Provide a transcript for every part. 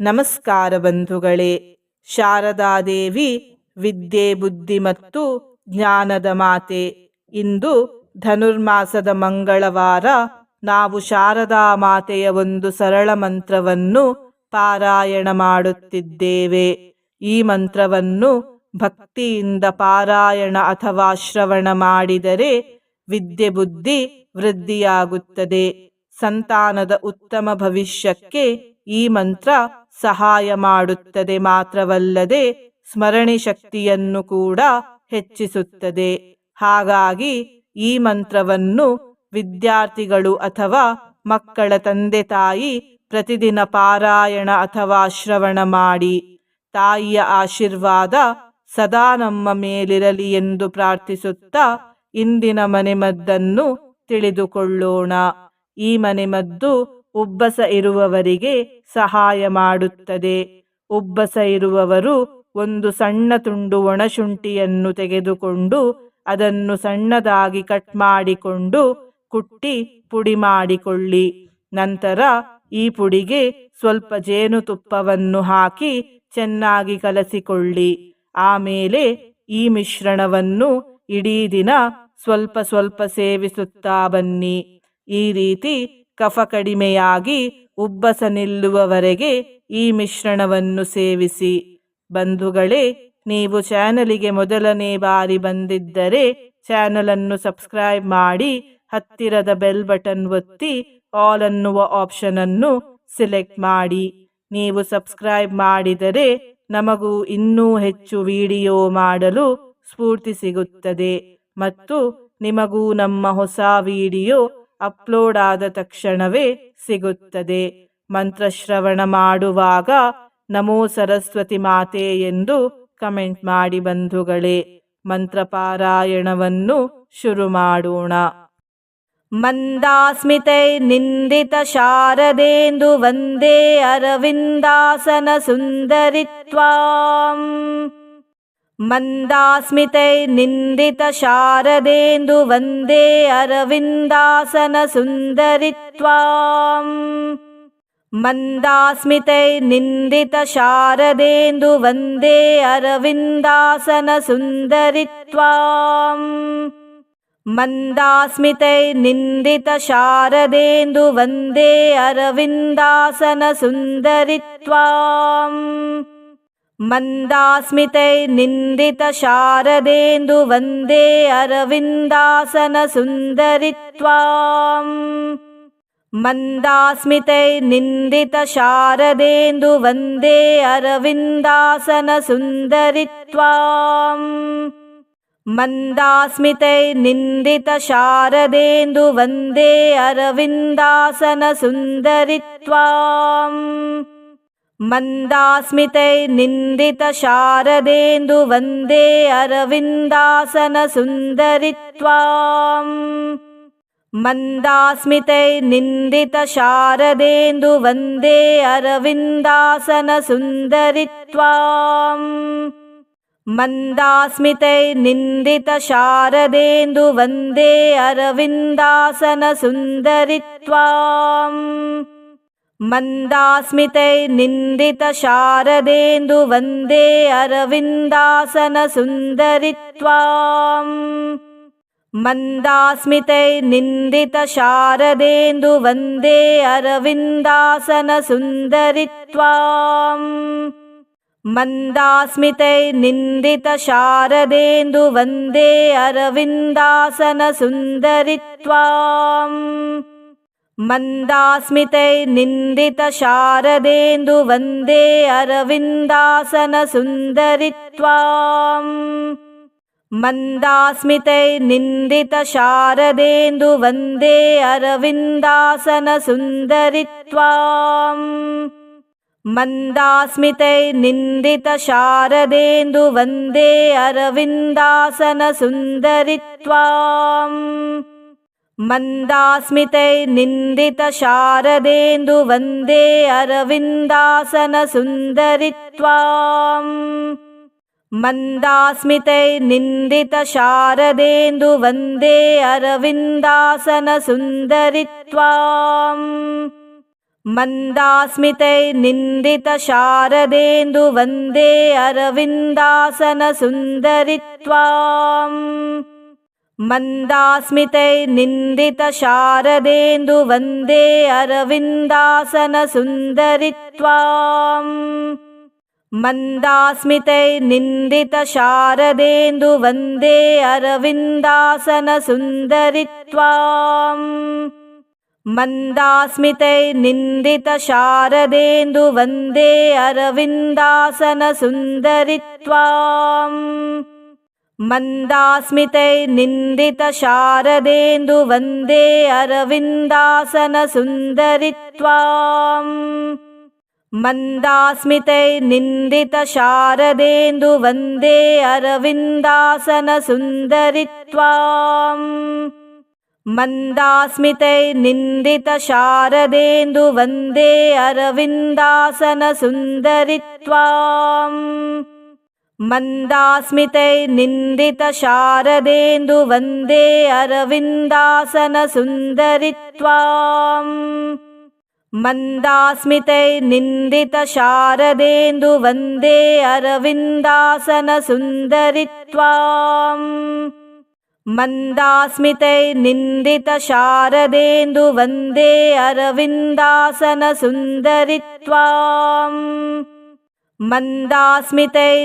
ನಮಸ್ಕಾರ ಬಂಧುಗಳೇ. ಶಾರದಾದೇವಿ ವಿದ್ಯೆ, ಬುದ್ಧಿ ಮತ್ತು ಜ್ಞಾನದ ಮಾತೆ. ಇಂದು ಧನುರ್ಮಾಸದ ಮಂಗಳವಾರ ನಾವು ಶಾರದಾ ಮಾತೆಯ ಒಂದು ಸರಳ ಮಂತ್ರವನ್ನು ಪಾರಾಯಣ ಮಾಡುತ್ತಿದ್ದೇವೆ. ಈ ಮಂತ್ರವನ್ನು ಭಕ್ತಿಯಿಂದ ಪಾರಾಯಣ ಅಥವಾ ಶ್ರವಣ ಮಾಡಿದರೆ ವಿದ್ಯೆ, ಬುದ್ಧಿ ವೃದ್ಧಿಯಾಗುತ್ತದೆ. ಸಂತಾನದ ಉತ್ತಮ ಭವಿಷ್ಯಕ್ಕೆ ಈ ಮಂತ್ರ ಸಹಾಯ ಮಾಡುತ್ತದೆ ಮಾತ್ರವಲ್ಲದೆ ಸ್ಮರಣೆ ಶಕ್ತಿಯನ್ನು ಕೂಡ ಹೆಚ್ಚಿಸುತ್ತದೆ. ಹಾಗಾಗಿ ಈ ಮಂತ್ರವನ್ನು ವಿದ್ಯಾರ್ಥಿಗಳು ಅಥವಾ ಮಕ್ಕಳ ತಂದೆ ತಾಯಿ ಪ್ರತಿದಿನ ಪಾರಾಯಣ ಅಥವಾ ಶ್ರವಣ ಮಾಡಿ, ತಾಯಿಯ ಆಶೀರ್ವಾದ ಸದಾ ನಮ್ಮ ಮೇಲಿರಲಿ ಎಂದು ಪ್ರಾರ್ಥಿಸುತ್ತಾ ಇಂದಿನ ಮನೆಮದ್ದನ್ನು ತಿಳಿದುಕೊಳ್ಳೋಣ. ಈ ಮನೆಮದ್ದು ಉಬ್ಬಸ ಇರುವವರಿಗೆ ಸಹಾಯ ಮಾಡುತ್ತದೆ. ಉಬ್ಬಸ ಇರುವವರು ಒಂದು ಸಣ್ಣ ತುಂಡು ಒಣಶುಂಠಿಯನ್ನು ತೆಗೆದುಕೊಂಡು ಅದನ್ನು ಸಣ್ಣದಾಗಿ ಕಟ್ ಮಾಡಿಕೊಂಡು ಕುಟ್ಟಿ ಪುಡಿ ಮಾಡಿಕೊಳ್ಳಿ. ನಂತರ ಈ ಪುಡಿಗೆ ಸ್ವಲ್ಪ ಜೇನುತುಪ್ಪವನ್ನು ಹಾಕಿ ಚೆನ್ನಾಗಿ ಕಲಸಿಕೊಳ್ಳಿ. ಆಮೇಲೆ ಈ ಮಿಶ್ರಣವನ್ನು ಇಡೀ ದಿನ ಸ್ವಲ್ಪ ಸ್ವಲ್ಪ ಸೇವಿಸುತ್ತಾ ಬನ್ನಿ. ಈ ರೀತಿ ಕಫ ಕಡಿಮೆಯಾಗಿ ಉಬ್ಬಸ ನಿಲ್ಲುವವರೆಗೆ ಈ ಮಿಶ್ರಣವನ್ನು ಸೇವಿಸಿ. ಬಂಧುಗಳೇ, ನೀವು ಚಾನಲಿಗೆ ಮೊದಲನೇ ಬಾರಿ ಬಂದಿದ್ದರೆ ಚಾನಲನ್ನು ಸಬ್ಸ್ಕ್ರೈಬ್ ಮಾಡಿ ಹತ್ತಿರದ ಬೆಲ್ ಬಟನ್ ಒತ್ತಿ ಆಲ್ ಅನ್ನುವ ಆಪ್ಷನ್ ಅನ್ನು ಸಿಲೆಕ್ಟ್ ಮಾಡಿ. ನೀವು ಸಬ್ಸ್ಕ್ರೈಬ್ ಮಾಡಿದರೆ ನಮಗೂ ಇನ್ನೂ ಹೆಚ್ಚು ವಿಡಿಯೋ ಮಾಡಲು ಸ್ಫೂರ್ತಿ ಸಿಗುತ್ತದೆ ಮತ್ತು ನಿಮಗೂ ನಮ್ಮ ಹೊಸ ವಿಡಿಯೋ ಅಪ್ಲೋಡ್ ಆದ ತಕ್ಷಣವೇ ಸಿಗುತ್ತದೆ. ಮಂತ್ರಶ್ರವಣ ಮಾಡುವಾಗ, ನಮೋ ಸರಸ್ವತಿ ಮಾತೆ ಎಂದು ಕಮೆಂಟ್ ಮಾಡಿ ಬಂಧುಗಳೇ, ಮಂತ್ರಪಾರಾಯಣವನ್ನು ಶುರು ಮಾಡೋಣ. ಮಂದಾಸ್ಮಿತೈ ನಿಂದಿತ ಶಾರದೇಂದು ವಂದೇ ಅರವಿಂದಾಸನ ಸುಂದರಿತ್ವಾಂ मन्दास्मितै निन्दितशारदेन्दुवन्दे अरविन्दासनसुन्दरित्वा मन्दास्मितै निन्दितशारदेन्दुवन्दे अरविन्दासन सुन्दरित्वां मन्दास्मितै निन्दितशारदेन्दुवन्दे अरविन्दासनसुन्दरित्वाम्। मन्दास्मितये नितशारदेन्दुवन्दे अरविन्दासनसुन्दरित्वा मन्दास्मितै निन्दितशारदेन्दुवन्दे अरविन्दासन मन्दास्मितैर्निन्दितशारदेन्दु वन्दे निन्दितशारदेन्दुवन्दे अरविन्दासनसुन्दरित्वाम्। मन्दास्मितै निन्दितशारदेन्दुवन्दे अरविन्दासनसुन्दरित्वाम्। मन्दास्मितै निन्दितशारदेन्दुवन्दे अरविन्दासन मन्दास्मितैर्निन्दितशारदेन्दु वन्दे निन्दितशारदेन्दुवन्दे अरविन्दासनसुन्दरित्वाम्। मन्दास्मितै निन्दितशारदेन्दुवन्दे अरविन्दासनसुन्दरित्वाम्। मन्दास्मितै निन्दितशारदेन्दुवन्दे अरविन्दासन सुन्दरित्वां मन्दास्मितै निन्दितशारदेन्दुवन्दे अरविन्दासनसुन्दरि त्वाम् मन्दास्मितै निन्दितशारदेन्दुवन्दे अरविन्दासनसुन्दरित्वा मन्दास्मितै निन्दित अरविन्दासनसुन्दरित्वाम्। अरविन्दासन सुन्दरित्वां मन्दास्मितै मन्दास्मितै निन्दितशारदेन्दुवन्दे अरविन्दासनसुन्दरित्वा मन्दास्मितै निन्दितशारदेन्दुवन्दे अरविन्दासनसुन्दरित्वाम्। मन्दास्मितै निन्दितशारदेन्दुवन्दे मन्दास्मितै निन्दितशारदेन्दु वन्दे अरविन्दासनसुन्दरित्वाम्। मन्दास्मितै निन्दितशारदेन्दु वन्दे अरविन्दासनसुन्दरित्वाम्। मन्दास्मितै निन्दितशारदेन्दु वन्दे अरविन्दासनसुन्दरित्वाम्। मन्दास्मितै निन्दितशारदेन्दु वन्दे अरविन्दासनसुन्दरित्वाम्। मन्दास्मितै निन्दितशारदेन्दु वन्दे अरविन्दासनसुन्दरित्वाम्। मन्दास्मितै निन्दितशारदेन्दु वन्दे अरविन्दासनसुन्दरित्वाम्। मन्दास्मितै निन्दितशारदेन्दु वन्दे अरविन्दासनसुन्दरित्वाम्। मन्दास्मितै निन्दितशारदेन्दु वन्दे अरविन्दासनसुन्दरित्वाम्। मन्दास्मितै निन्दितशारदेन्दु वन्दे अरविन्दासनसुन्दरित्वाम्। मन्दास्मितै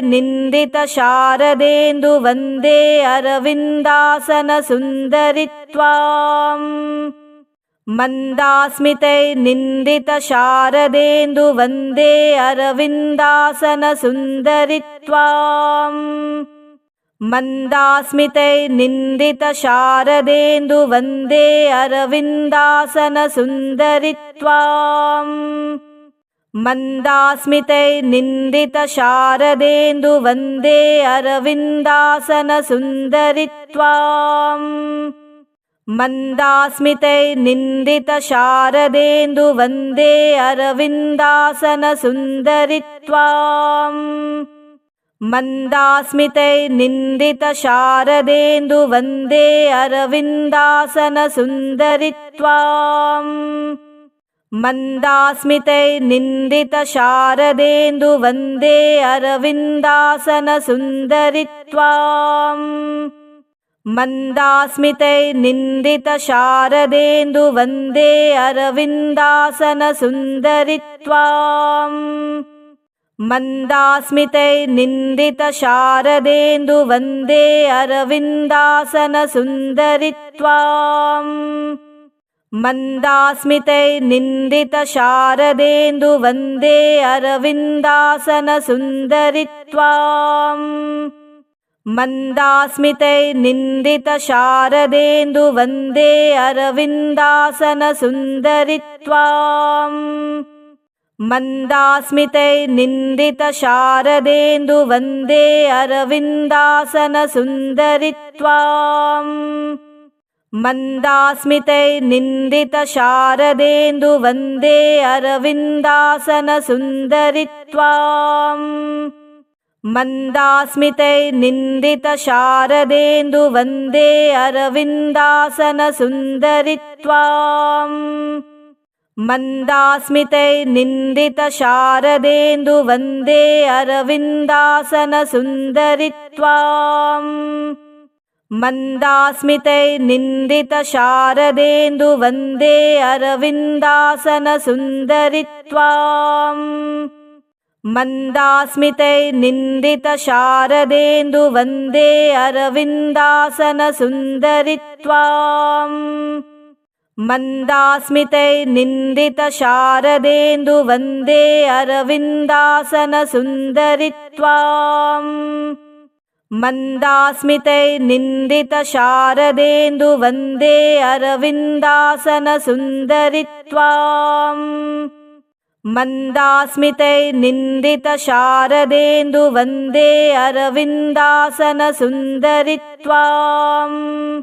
निन्दितशारदेन्दु वन्दे अरविन्दासनसुन्दरित्वाम्। मन्दास्मितै निन्दितशारदेन्दु वन्दे अरविन्दासनसुन्दरित्वाम्। मन्दास्मितै निन्दितशारदेन्दु वन्दे अरविन्दासनसुन्दरित्वाम्। मन्दास्मितै निन्दितशारदेन्दु वन्दे अरविन्दासनसुन्दरित्वाम्। मन्दास्मितै निन्दितशारदेन्दु वन्दे अरविन्दासनसुन्दरित्वाम्। मन्दास्मितै निन्दितशारदेन्दु वन्दे अरविन्दासनसुन्दरित्वाम्। मन्दास्मितै निन्दितशारदेन्दु वन्दे अरविन्दासनसुन्दरित्वाम्। मन्दास्मितै वन्दे अरविन्दासनसुन्दरित्वाम्। मन्दास्मितै निन्दितशारदेन्दु वन्दे अरविन्दासनसुन्दरित्वाम् मन्दास्मितै निन्दितशारदेन्दु वन्दे अरविन्दासनसुन्दरित्वाम्। मन्दास्मितै निन्दितशारदेन्दु वन्दे अरविन्दासनसुन्दरित्वाम्। मन्दास्मितै निन्दितशारदेन्दु वन्दे अरविन्दासनसुन्दरित्वाम् मन्दास्मितै निन्दितशारदेन्दु वन्दे अरविन्दासनसुन्दरित्वाम्। मन्दास्मितै निन्दितशारदेन्दु वन्दे अरविन्दासनसुन्दरित्वाम्। मन्दास्मितै निन्दितशारदेन्दु वन्दे अरविन्दासनसुन्दरित्वाम् मन्दास्मितै निन्दितशारदेन्दु वन्दे अरविन्दासनसुन्दरित्वाम्। मन्दास्मितै निन्दितशारदेन्दु वन्दे अरविन्दासनसुन्दरित्वाम्। मन्दास्मितै निन्दितशारदेन्दु वन्दे अरविन्दासनसुन्दरित्वाम्। मन्दास्मितै निन्दितशारदेन्दु वन्दे अरविन्दासनसुन्दरित्वाम्। मन्दास्मितै निन्दितशारदेन्दु वन्दे अरविन्दासनसुन्दरित्वाम्।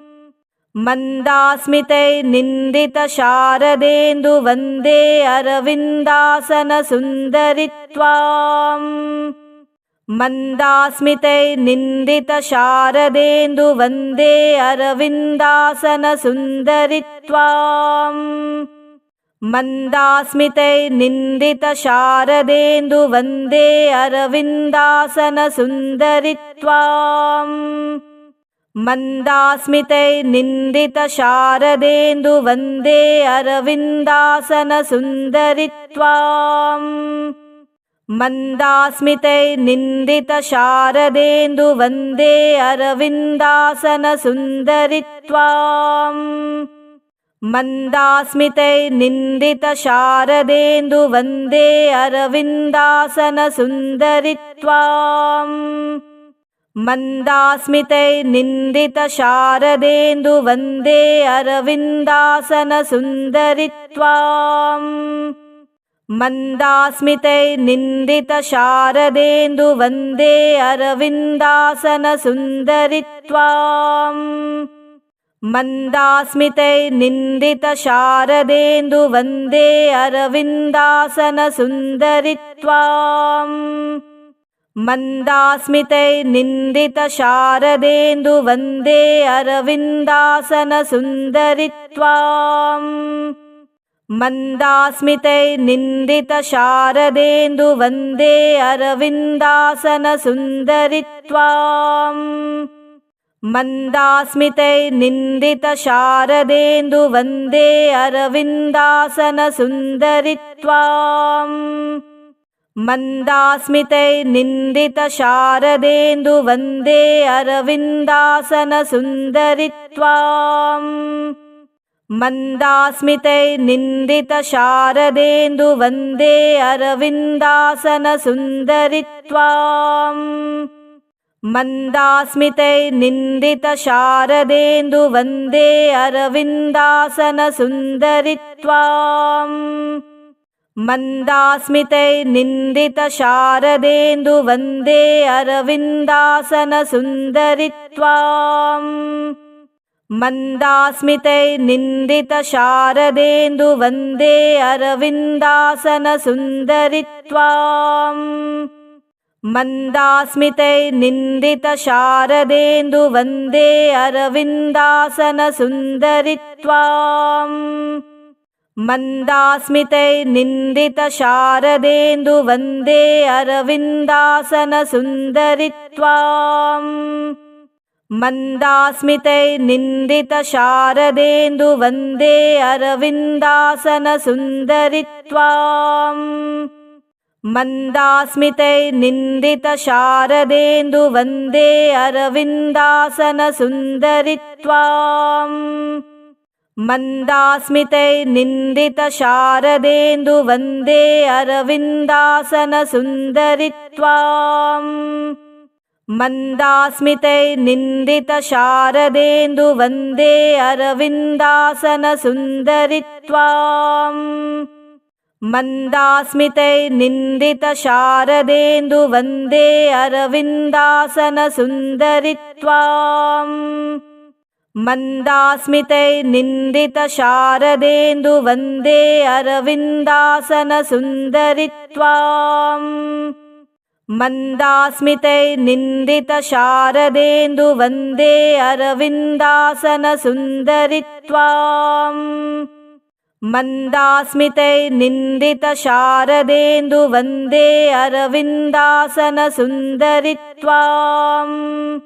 मन्दास्मितै निन्दितशारदेन्दु वन्दे अरविन्दासनसुन्दरित्वाम्। मन्दास्मितै निन्दितशारदेन्दु वन्दे अरविन्दासनसुन्दरित्वाम्। मन्दास्मितै निन्दितशारदेन्दु वन्दे अरविन्दासनसुन्दरित्वाम्। मन्दास्मितै निन्दितशारदेन्दु वन्दे अरविन्दासनसुन्दरित्वाम्। मन्दास्मितै निन्दितशारदेन्दु वन्दे अरविन्दासनसुन्दरित्वाम्। मन्दास्मितै निन्दितशारदेन्दु वन्दे अरविन्दासनसुन्दरित्वाम्। मन्दास्मितै निन्दितशारदेन्दु वन्दे अरविन्दासनसुन्दरित्वाम्। मन्दास्मितै निन्दितशारदेन्दु वन्दे अरविन्दासनसुन्दरित्वाम्। मन्दास्मितै वन्दे अरविन्दासनसुन्दरित्वाम्। मन्दास्मितै निन्दितशारदेन्दु वन्दे अरविन्दासनसुन्दरित्वाम् मन्दास्मितै निन्दितशारदेन्दु वन्दे अरविन्दासनसुन्दरित्वाम्। मन्दास्मितै निन्दितशारदेन्दु वन्दे अरविन्दासनसुन्दरित्वाम्। मन्दास्मितै निन्दितशारदेन्दु वन्दे अरविन्दासनसुन्दरित्वाम् मन्दास्मितै निन्दितशारदेन्दु वन्दे अरविन्दासनसुन्दरित्वाम्। मन्दास्मितै निन्दितशारदेन्दु वन्दे अरविन्दासनसुन्दरित्वाम्। मन्दास्मितै निन्दितशारदेन्दु वन्दे अरविन्दासनसुन्दरित्वाम् मन्दास्मितै निन्दितशारदेन्दु वन्दे अरविन्दासनसुन्दरित्वाम्। मन्दास्मितै निन्दितशारदेन्दु वन्दे अरविन्दासनसुन्दरित्वाम्। मन्दास्मितै निन्दितशारदेन्दु वन्दे अरविन्दासनसुन्दरित्वाम्। मन्दास्मितै निन्दितशारदेन्दु वन्दे अरविन्दासनसुन्दरित्वाम्। मन्दास्मितै निन्दितशारदेन्दु वन्दे अरविन्दासनसुन्दरित्वाम्। मन्दास्मितै निन्दितशारदेन्दु वन्दे अरविन्दासनसुन्दरित्वाम् निन्दितशारदेन्दु वन्दे अरविन्दासनसुन्दरित्वाम्। मन्दास्मितै निन्दितशारदेन्दु वन्दे अरविन्दासनसुन्दरित्वाम्। मन्दास्मितै निन्दितशारदेन्दु वन्दे अरविन्दासनसुन्दरित्वाम्। मन्दास्मितै निन्दितशारदेन्दु वन्दे अरविन्दासनसुन्दरित्वाम्। मन्दास्मितै निन्दितशारदेन्दु वन्दे अरविन्दासनसुन्दरित्वाम्।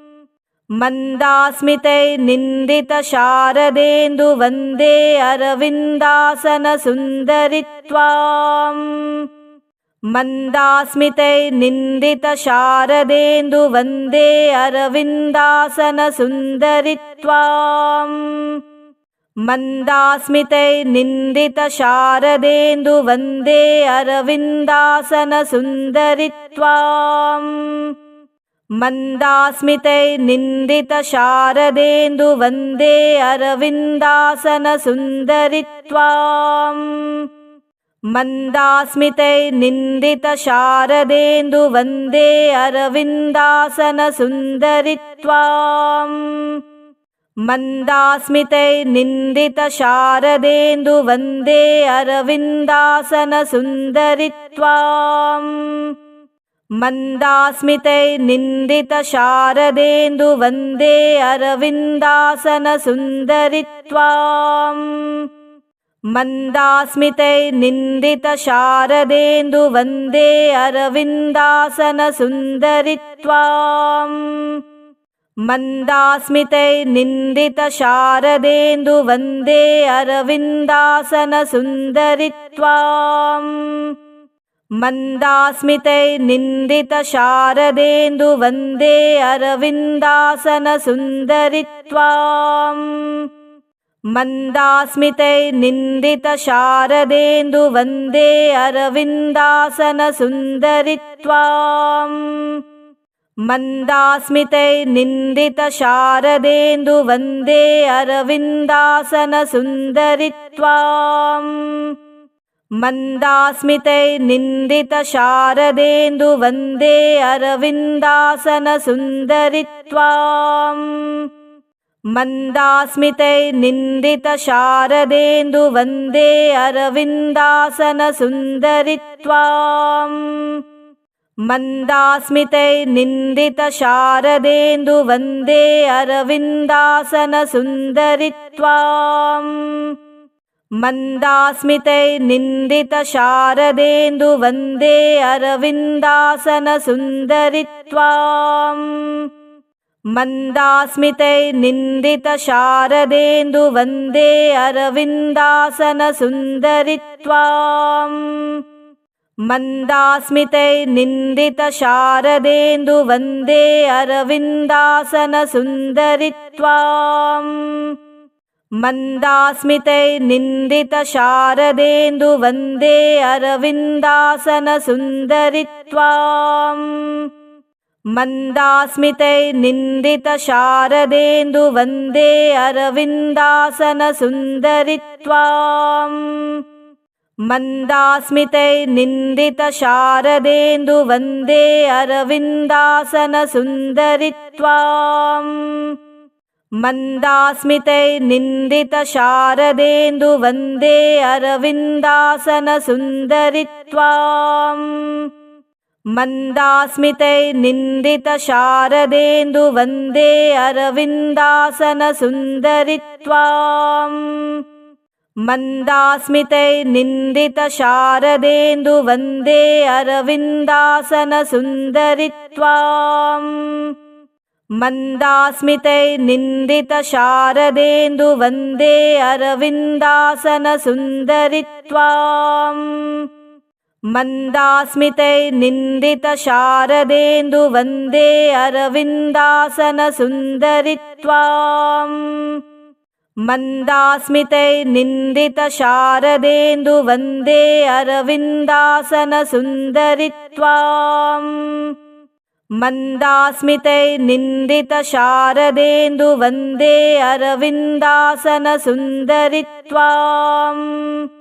मन्दास्मितै निन्दितशारदेन्दु वन्दे अरविन्दासनसुन्दरित्वाम् मन्दास्मितै निन्दितशारदेन्दु वन्दे अरविन्दासनसुन्दरित्वाम्। मन्दास्मितै वन्दे अरविन्दासनसुन्दरित्वाम्। मन्दास्मितै निन्दितशारदेन्दु वन्दे अरविन्दासनसुन्दरित्वाम् मन्दास्मितै निन्दितशारदेन्दु वन्दे अरविन्दासनसुन्दरित्वाम्। मन्दास्मितै निन्दितशारदेन्दु वन्दे अरविन्दासनसुन्दरित्वाम्। मन्दास्मितै निन्दितशारदेन्दु वन्दे अरविन्दासनसुन्दरित्वाम् मन्दास्मितै निन्दितशारदेन्दु वन्दे अरविन्दासनसुन्दरित्वाम्। मन्दास्मितै निन्दितशारदेन्दु वन्दे अरविन्दासनसुन्दरित्वाम्। मन्दास्मितै निन्दितशारदेन्दु वन्दे अरविन्दासनसुन्दरित्वाम् मन्दास्मितै निन्दितशारदेन्दु वन्दे अरविन्दासनसुन्दरित्वाम्। मन्दास्मितै निन्दितशारदेन्दु वन्दे अरविन्दासनसुन्दरित्वाम्। मन्दास्मितै निन्दितशारदेन्दु वन्दे अरविन्दासनसुन्दरित्वाम्। मन्दास्मितै निन्दितशारदेन्दु वन्दे अरविन्दासनसुन्दरित्वाम्। मन्दास्मितै निन्दितशारदेन्दु वन्दे अरविन्दासनसुन्दरित्वाम्। मन्दास्मितै निन्दितशारदेन्दु वन्दे अरविन्दासनसुन्दरित्वाम्। मन्दास्मितै निन्दितशारदेन्दु वन्दे अरविन्दासनसुन्दरित्वाम्। मन्दास्मितै निन्दितशारदेन्दु वन्दे अरविन्दासनसुन्दरित्वाम्। मन्दास्मितै निन्दितशारदेन्दु वन्दे अरविन्दासनसुन्दरित्वाम्। मन्दास्मितै निन्दितशारदेन्दु वन्दे अरविन्दासनसुन्दरित्वाम्। मन्दास्मितै निन्दितशारदेन्दु वन्दे अरविन्दासनसुन्दरित्वाम्। मन्दास्मितै निन्दितशारदेन्दु वन्दे अरविन्दासनसुन्दरित्वाम् निन्दितशारदेन्दु वन्दे अरविन्दासनसुन्दरित्वाम्। मन्दास्मितै निन्दितशारदेन्दु वन्दे अरविन्दासनसुन्दरित्वाम्। मन्दास्मितै निन्दितशारदेन्दु वन्दे अरविन्दासनसुन्दरित्वाम्। मन्दास्मितै निन्दितशारदेन्दु वन्दे अरविन्दासनसुन्दरित्वाम्। मन्दास्मितै निन्दितशारदेन्दु वन्दे अरविन्दासनसुन्दरित्वाम्। मन्दास्मितै निन्दितशारदेन्दु वन्दे अरविन्दासनसुन्दरित्वाम्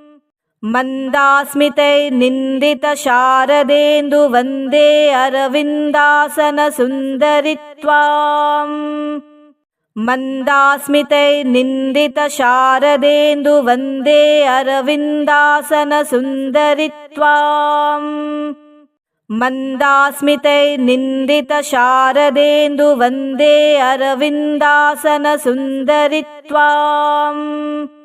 मन्दास्मितै निन्दितशारदेन्दु वन्दे अरविन्दासनसुन्दरित्वाम्। मन्दास्मितै निन्दितशारदेन्दु वन्दे अरविन्दासनसुन्दरित्वाम्। मन्दास्मितै निन्दितशारदेन्दु वन्दे अरविन्दासनसुन्दरित्वाम्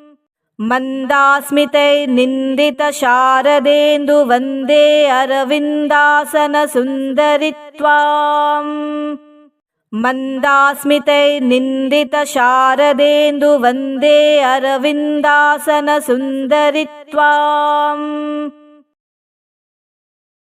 मन्दास्मितै निन्दितशारदेन्दु वन्दे अरविन्दासनसुन्दरित्वाम्। मन्दास्मितै निन्दितशारदेन्दु वन्दे अरविन्दासनसुन्दरित्वाम्